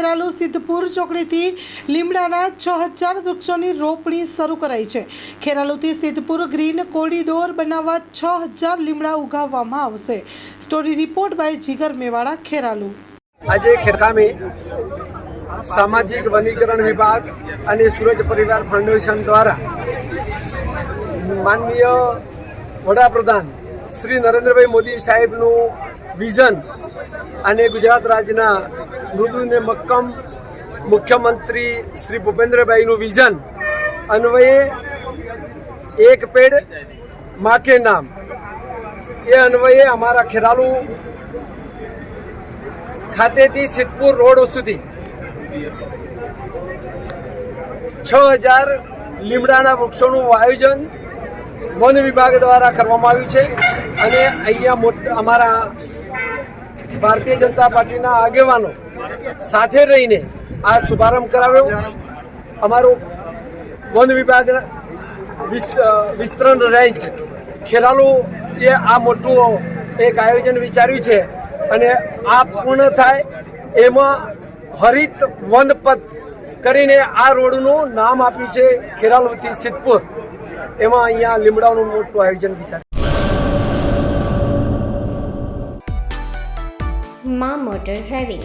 ખેરાલુ સિદ્ધપુર ચોકડીથી લીમડાના છ હજાર વૃક્ષોની રોપણી શરૂ કરાઈ છે. ખેરાલુથી સિદ્ધપુર ગ્રીન કોરિડોર બનાવવા છ હજાર લીમડા ઉગાવવામાં આવશે. Story report by Jigar Mewada Kheralu આજે ખેરગામે સામાજિક વનીકરણ વિભાગ અને સૂરજ પરિવાર ફાઉન્ડેશન દ્વારા માનનીય વડાપ્રધાન શ્રી નરેન્દ્રભાઈ મોદી સાહેબનું વિઝન અને ગુજરાત રાજ્યના મૃદુ મક્કમ મુખ્યમંત્રી શ્રી ભૂપેન્દ્રભાઈનું વિઝન. અન્વયે એક પેડ માકે નામ. એ અન્વયે અમારા ખેરાલુ ખાતેથી સિદ્ધપુર રોડ સુધી છ હજાર લીમડાના વૃક્ષોનું આયોજન વન વિભાગ દ્વારા કરવામાં આવ્યું છે અને અહીંયા અમારા ભારતીય જનતા પાર્ટીના આગેવાનો સાથે રહીને આ શુભારંભ કરાવ્યો. અમારું વન વિભાગ વિસ્તરણ રેન્જ ખેરાલુ એ આ મોટું એક આયોજન વિચાર્યું છે અને આ પૂર્ણ થાય એમાં હરિત વનપથ કરીને આ રોડનું નામ આપ્યું છે ખેરાલુથી સિદ્ધપુર. એમાં અહીંયા લીમડાનું મોટું આયોજન વિચાર મા motor driving.